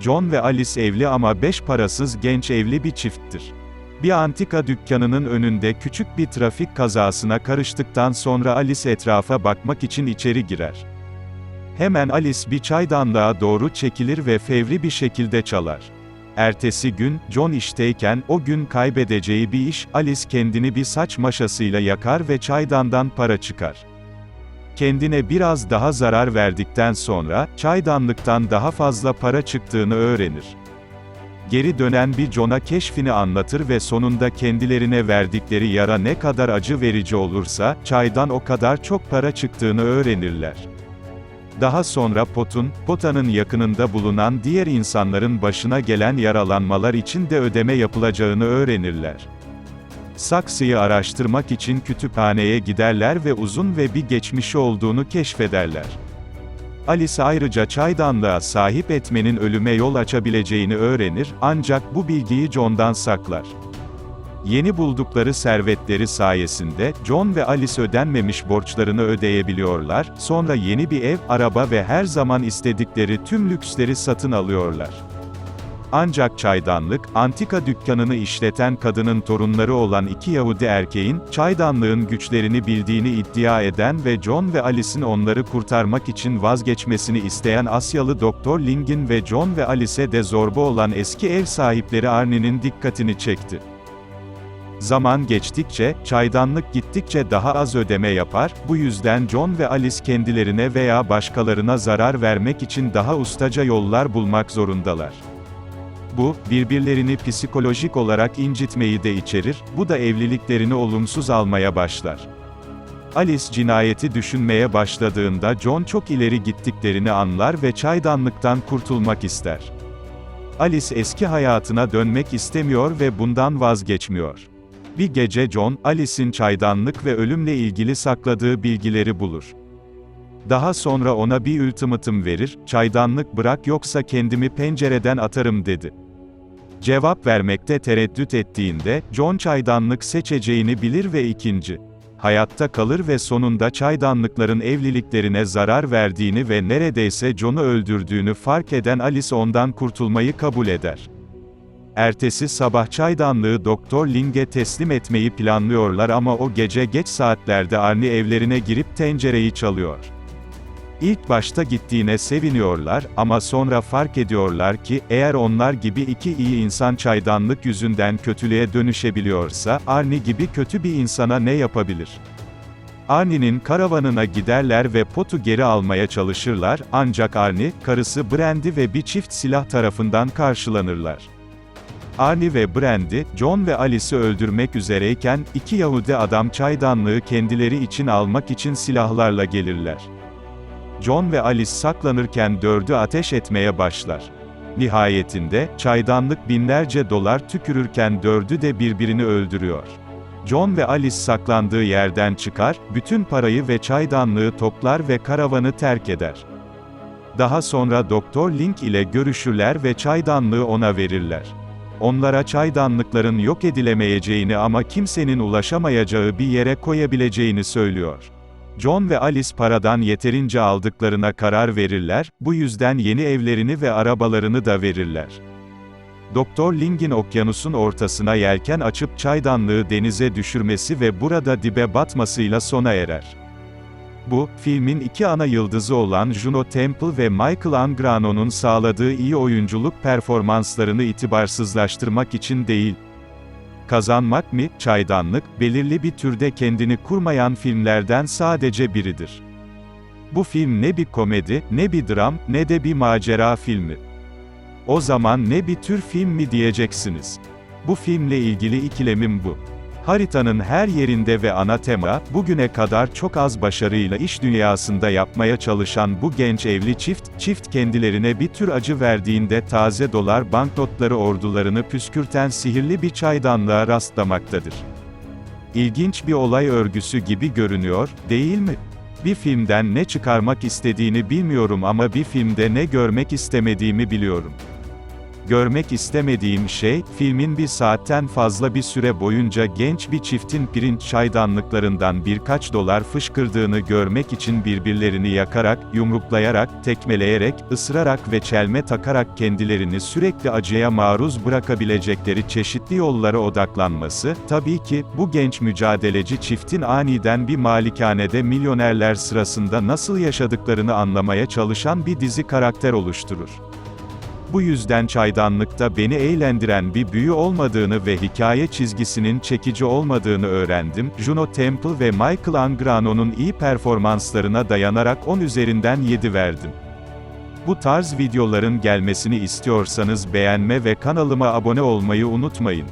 John ve Alice evli ama beş parasız genç evli bir çifttir. Bir antika dükkanının önünde küçük bir trafik kazasına karıştıktan sonra Alice etrafa bakmak için içeri girer. Hemen Alice bir çaydanlığa doğru çekilir ve fevri bir şekilde çalar. Ertesi gün, John işteyken, o gün kaybedeceği bir iş, Alice kendini bir saç maşasıyla yakar ve çaydandan para çıkar. Kendine biraz daha zarar verdikten sonra, çaydanlıktan daha fazla para çıktığını öğrenir. Geri dönen bir John'a keşfini anlatır ve sonunda kendilerine verdikleri yara ne kadar acı verici olursa, çaydan o kadar çok para çıktığını öğrenirler. Daha sonra Pot'un, Pota'nın yakınında bulunan diğer insanların başına gelen yaralanmalar için de ödeme yapılacağını öğrenirler. Saksıyı araştırmak için kütüphaneye giderler ve uzun ve bir geçmişi olduğunu keşfederler. Alice ayrıca çaydanlığa sahip etmenin ölüme yol açabileceğini öğrenir, ancak bu bilgiyi John'dan saklar. Yeni buldukları servetleri sayesinde, John ve Alice ödenmemiş borçlarını ödeyebiliyorlar, sonra yeni bir ev, araba ve her zaman istedikleri tüm lüksleri satın alıyorlar. Ancak çaydanlık, antika dükkanını işleten kadının torunları olan iki Yahudi erkeğin, çaydanlığın güçlerini bildiğini iddia eden ve John ve Alice'in onları kurtarmak için vazgeçmesini isteyen Asyalı Doktor Ling'in ve John ve Alice'e de zorba olan eski ev sahipleri Arnie'nin dikkatini çekti. Zaman geçtikçe, çaydanlık gittikçe daha az ödeme yapar, bu yüzden John ve Alice kendilerine veya başkalarına zarar vermek için daha ustaca yollar bulmak zorundalar. Bu, birbirlerini psikolojik olarak incitmeyi de içerir, bu da evliliklerini olumsuz almaya başlar. Alice cinayeti düşünmeye başladığında John çok ileri gittiklerini anlar ve çaydanlıktan kurtulmak ister. Alice eski hayatına dönmek istemiyor ve bundan vazgeçmiyor. Bir gece John, Alice'in çaydanlık ve ölümle ilgili sakladığı bilgileri bulur. Daha sonra ona bir ultimatum verir, çaydanlık bırak yoksa kendimi pencereden atarım dedi. Cevap vermekte tereddüt ettiğinde, John çaydanlık seçeceğini bilir ve ikinci. Hayatta kalır ve sonunda çaydanlıkların evliliklerine zarar verdiğini ve neredeyse John'u öldürdüğünü fark eden Alice ondan kurtulmayı kabul eder. Ertesi sabah çaydanlığı Doktor Ling'e teslim etmeyi planlıyorlar ama o gece geç saatlerde Arnie evlerine girip tencereyi çalıyor. İlk başta gittiğine seviniyorlar ama sonra fark ediyorlar ki, eğer onlar gibi iki iyi insan çaydanlık yüzünden kötülüğe dönüşebiliyorsa, Arnie gibi kötü bir insana ne yapabilir? Arnie'nin karavanına giderler ve potu geri almaya çalışırlar, ancak Arnie, karısı Brandy ve bir çift silah tarafından karşılanırlar. Arnie ve Brandy, John ve Alice'i öldürmek üzereyken, iki Yahudi adam çaydanlığı kendileri için almak için silahlarla gelirler. John ve Alice saklanırken dördü ateş etmeye başlar. Nihayetinde, çaydanlık binlerce dolar tükürürken dördü de birbirini öldürüyor. John ve Alice saklandığı yerden çıkar, bütün parayı ve çaydanlığı toplar ve karavanı terk eder. Daha sonra Doktor Link ile görüşürler ve çaydanlığı ona verirler. Onlara çaydanlıkların yok edilemeyeceğini ama kimsenin ulaşamayacağı bir yere koyabileceğini söylüyor. John ve Alice paradan yeterince aldıklarına karar verirler, bu yüzden yeni evlerini ve arabalarını da verirler. Doktor Ling'in okyanusun ortasına yelken açıp çaydanlığı denize düşürmesi ve burada dibe batmasıyla sona erer. Bu, filmin iki ana yıldızı olan Juno Temple ve Michael Angrano'nun sağladığı iyi oyunculuk performanslarını itibarsızlaştırmak için değil, Kazanmak mı, çaydanlık, belirli bir türde kendini kurmayan filmlerden sadece biridir. Bu film ne bir komedi, ne bir dram, ne de bir macera filmi. O zaman ne bir tür film mi diyeceksiniz? Bu filmle ilgili ikilemim bu. Haritanın her yerinde ve ana tema, bugüne kadar çok az başarıyla iş dünyasında yapmaya çalışan bu genç evli çift, çift kendilerine bir tür acı verdiğinde taze dolar banknotları ordularını püskürten sihirli bir çaydanlığa rastlamaktadır. İlginç bir olay örgüsü gibi görünüyor, değil mi? Bir filmden ne çıkarmak istediğini bilmiyorum ama bir filmde ne görmek istemediğimi biliyorum. Görmek istemediğim şey, filmin bir saatten fazla bir süre boyunca genç bir çiftin pirinç çaydanlıklarından birkaç dolar fışkırdığını görmek için birbirlerini yakarak, yumruklayarak, tekmeleyerek, ısırarak ve çelme takarak kendilerini sürekli acıya maruz bırakabilecekleri çeşitli yollara odaklanması, tabii ki, bu genç mücadeleci çiftin aniden bir malikanede milyonerler sırasında nasıl yaşadıklarını anlamaya çalışan bir dizi karakter oluşturur. Bu yüzden çaydanlıkta beni eğlendiren bir büyü olmadığını ve hikaye çizgisinin çekici olmadığını öğrendim. Juno Temple ve Michael Angrano'nun iyi performanslarına dayanarak 10 üzerinden 7 verdim. Bu tarz videoların gelmesini istiyorsanız beğenme ve kanalıma abone olmayı unutmayın.